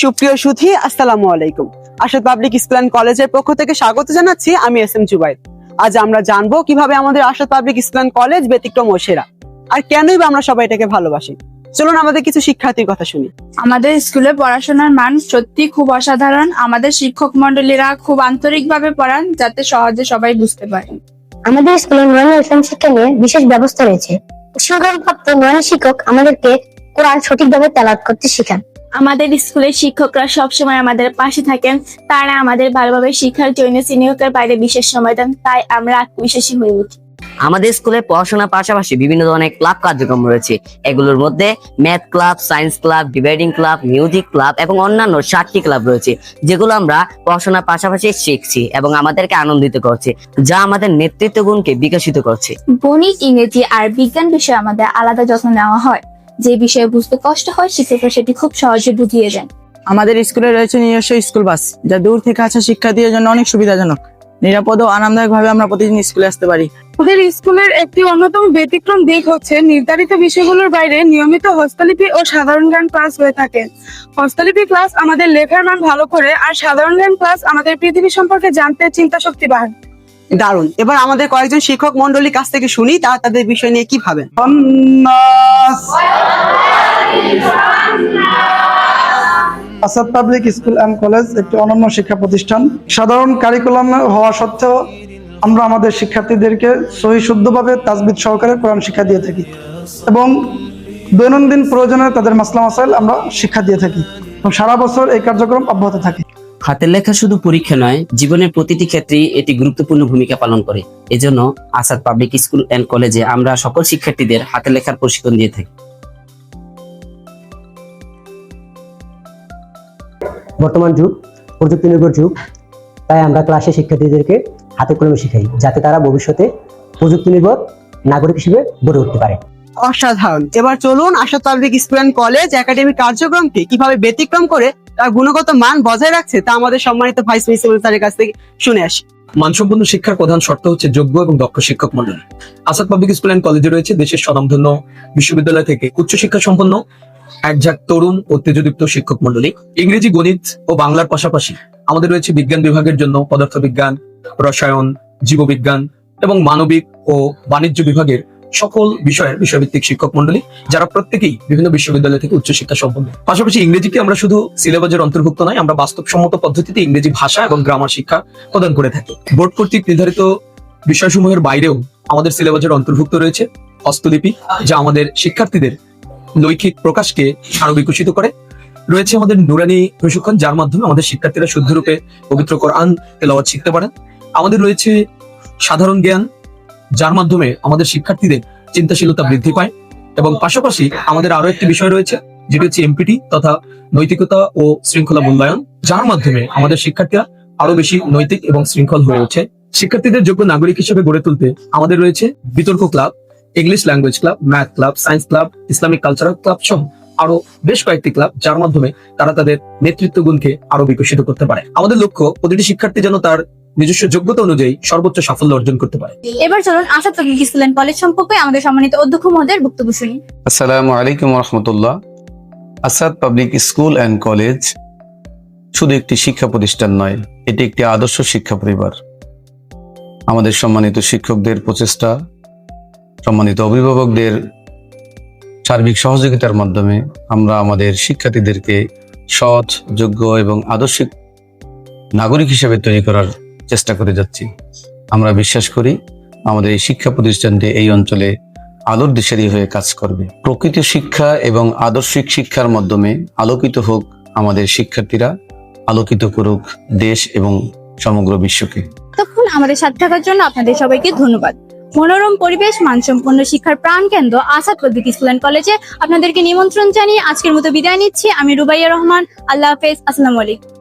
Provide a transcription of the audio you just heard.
সুপ্রিয় সুধী আসসালামু আলাইকুম। আশাদ পাবলিক স্কুল অ্যান্ড কলেজের পক্ষ থেকে স্বাগত জানাচ্ছি আমি এস এম জুবাইর। আজ আমরা জানব কীভাবে আমাদের Asad public school and college ব্যতিক্রম ও সেরা। আর কেনই বা আমরা সবাই এটাকে ভালোবাসি? চলুন আমাদের কিছু শিক্ষার্থীর কথা শুনি। আমাদের স্কুলে পড়াশোনার মান সত্যি খুব অসাধারণ। আমাদের শিক্ষক মন্ডলীরা খুব আন্তরিকভাবে পড়ান যাতে সহজে সবাই বুঝতে পারে। আমাদের স্কুলে নুরানি ইসলাম শিক্ষা নিয়ে বিশেষ ব্যবস্থা রয়েছে। উৎসর্গপ্রাপ্ত নুরানি শিক্ষক আমাদেরকে কোরআন সঠিকভাবে তেলাওয়াত করতে শেখান। আমাদের স্কুলের শিক্ষকরা সবসময় আমাদের পাশে থাকেন। তারা আমাদের ভালোভাবে শিক্ষার জন্য সিনিয়রের বাইরে বিশেষ সময় দেন। তাই আমরা আত্মবিশ্বাসী হয়ে উঠি। আমাদের স্কুলে পড়াশোনার পাশাপাশি বিভিন্ন ধরনের ক্লাব কার্যক্রম রয়েছে। এগুলোর মধ্যে math club science club debating club music club এবং অন্যান্য সাতটি ক্লাব রয়েছে যেগুলো আমরা পড়াশোনার পাশাপাশি শিখছি এবং আমাদেরকে আনন্দিত করছে যা আমাদের নেতৃত্ব গুণকে বিকশিত করছে। গণিত ইংরেজি আর বিজ্ঞান বিষয়ে আমাদের আলাদা যত্ন নেওয়া হয়। যে বিষয়ে বুঝতে কষ্ট হয় শিক্ষকরা সেটি খুব সহজে বুঝিয়ে দেন। আমাদের স্কুলে রয়েছে নিজস্ব স্কুল বাস যা দূর থেকে আসা শিক্ষার্থীদের জন্য অনেক সুবিধাজনক। নিরাপদ ও আরামদায়ক ভাবে আমরা প্রতিদিন স্কুলে আসতে পারি। আমাদের স্কুলের একটি অন্যতম ব্যতিক্রম দিক হচ্ছে নির্ধারিত বিষয়গুলোর বাইরে নিয়মিত হস্তলিপি ও সাধারণ জ্ঞান ক্লাস হয়ে থাকে। হস্তলিপি ক্লাস আমাদের লেখার মান ভালো করে আর সাধারণ জ্ঞান ক্লাস আমাদের পৃথিবী সম্পর্কে জানতে চিন্তা শক্তি বাড়ায় দারুণ। এবার আমাদের কয়েকজন শিক্ষক মন্ডলীর কাছ থেকে শুনি তারা তাদের বিষয় নিয়ে কি ভাবেন? Asad public school and college একটি অনন্য শিক্ষা প্রতিষ্ঠান। সাধারণ কারিকুলাম হওয়া সত্ত্বেও আমরা আমাদের শিক্ষার্থীদেরকে সহি শুদ্ধভাবে তাজবিদ সহকারে কোরআন শিক্ষা দিয়ে থাকি এবং দৈনন্দিন প্রয়োজনে তাদের মাসলা মাসাইল আমরা শিক্ষা দিয়ে থাকি এবং সারা বছর এই কার্যক্রম অব্যাহত থাকে। হাতের লেখা শুধু পরীক্ষা নয়, জীবনের প্রতিটি ক্ষেত্রেই এটি গুরুত্বপূর্ণ ভূমিকা পালন করে। এজন্য আসাদ পাবলিক স্কুল অ্যান্ড কলেজে আমরা সকল শিক্ষার্থীদের হাতের লেখার প্রশিক্ষণ দিয়ে থাকি। বর্তমান যুগ প্রযুক্তি নির্ভর যুগ তাই আমরা ক্লাসে শিক্ষার্থীদেরকে হাতে কলমে শিখাই যাতে তারা ভবিষ্যতে প্রযুক্তি নির্ভর নাগরিক হিসেবে গড়ে উঠতে পারে। অসাধারণ। এবার চলুন Asad public school and college academic কার্যক্রমকে কীভাবে ব্যতিক্রম করে তার গুণগত মান বজায় রাখছে তা আমাদের সম্মানিত ভাইস প্রিন্সিপাল স্যারের কাছ থেকে শুনে আসি। মানসম্পন্ন শিক্ষার প্রধান শর্ত হচ্ছে যোগ্য এবং দক্ষ শিক্ষক মন্ডল আসাদ পাবলিক স্কুল অ্যান্ড কলেজে রয়েছে দেশের স্বনামধন্য বিশ্ববিদ্যালয় থেকে উচ্চশিক্ষা সম্পন্ন একঝাক তরুণ ও তেজদীপ্ত শিক্ষক মন্ডলী ইংরেজি, গণিত ও বাংলার পাশাপাশি আমাদের রয়েছে বিজ্ঞান বিভাগের জন্য পদার্থবিজ্ঞান, রসায়ন, জীববিজ্ঞান এবং মানবিক ও বাণিজ্য বিভাগের সকল বিষয়ের বিষয়ভিত্তিক শিক্ষক মন্ডলী যারা প্রত্যেকেই বিভিন্ন বিশ্ববিদ্যালয় থেকে উচ্চশিক্ষা সম্পন্ন। পাশাপাশি ইংরেজিকে আমরা শুধু সিলেবাসের অন্তর্ভুক্ত নয়, আমরা বাস্তবসম্মত পদ্ধতিতে ইংরেজি ভাষা এবং গ্রামার শিক্ষা প্রদান করে থাকি। বোর্ড কর্তৃক নির্ধারিত বিষয়সমূহের বাইরেও আমাদের সিলেবাসের অন্তর্ভুক্ত রয়েছে হস্তলিপি যা আমাদের শিক্ষার্থীদের লৈখিক প্রকাশকে আরও বিকশিত করে। রয়েছে আমাদের নুরানি প্রশিক্ষণ, যার মাধ্যমে আমাদের শিক্ষার্থীরা শুদ্ধরূপে পবিত্র কোরআন তেলাওয়াত শিখতে পারেন। আমাদের রয়েছে সাধারণ জ্ঞান, যার মাধ্যমে আমাদের শিক্ষার্থীদের চিন্তাশীলতা বৃদ্ধি পায় এবং পাশাপাশি আমাদের আরও একটি বিষয় রয়েছে, যেটি হচ্ছে এমপিটি তথা নৈতিকতা ও শৃঙ্খলা মূল্যায়ন, যার মাধ্যমে আমাদের শিক্ষার্থীরা আরও বেশি নৈতিক এবং শৃঙ্খল হয়ে ওঠে। শিক্ষার্থীদের যোগ্য নাগরিক হিসেবে গড়ে তুলতে আমাদের রয়েছে বিতর্ক club English language club math club science club Islamic cultural club সহ আরও বেশ কয়েকটি ক্লাব যার মাধ্যমে তারা তাদের নেতৃত্ব গুণকে আরও বিকশিত করতে পারে। আমাদের লক্ষ্য প্রতিটি শিক্ষার্থী যেন তার নিজস্ব যোগ্যতা অনুযায়ী সর্বোচ্চ সাফল্য অর্জন করতে পারে। এবার চলুন পাবলিক স্কুল অ্যান্ড কলেজ সম্পর্কে আমাদের সম্মানিত অধ্যক্ষ মহোদয়ের বক্তব্য শুনি। আসসালামু আলাইকুম রহমতুল্লাহ। Asad public school and college শুধু একটি শিক্ষা প্রতিষ্ঠান নয় এটি একটি আদর্শ শিক্ষা পরিবার। আমাদের সম্মানিত শিক্ষকদের প্রচেষ্টা সম্মানিত অভিভাবকদের সার্বিক সহযোগিতার মাধ্যমে আমরা আমাদের শিক্ষার্থীদেরকে সৎ, যোগ্য এবং আদর্শিক নাগরিক হিসেবে তৈরি করার চেষ্টা করে যাচ্ছি। আমরা বিশ্বাস করি আমাদের এই শিক্ষা প্রতিষ্ঠানটি এই অঞ্চলে আলোর দিশারি হয়ে কাজ করবে। প্রকৃত শিক্ষা এবং আদর্শিক শিক্ষার মাধ্যমে আলোকিত হোক আমাদের শিক্ষার্থীরা, আলোকিত করুক দেশ এবং সমগ্র বিশ্বকে। তখন আমাদের সাথে থাকার জন্য আপনাদের সবাইকে ধন্যবাদ। মনোরম পরিবেশ, মানসম্পন্ন শিক্ষার প্রাণ কেন্দ্র আসাদ প্রদীপ স্কুল কলেজে আপনাদেরকে নিমন্ত্রণ জানিয়ে আজকের মতো বিদায় নিচ্ছি। আমি রুবাইয়া রহমান। আল্লাহ হাফেজ। আসসালামু আলাইকুম।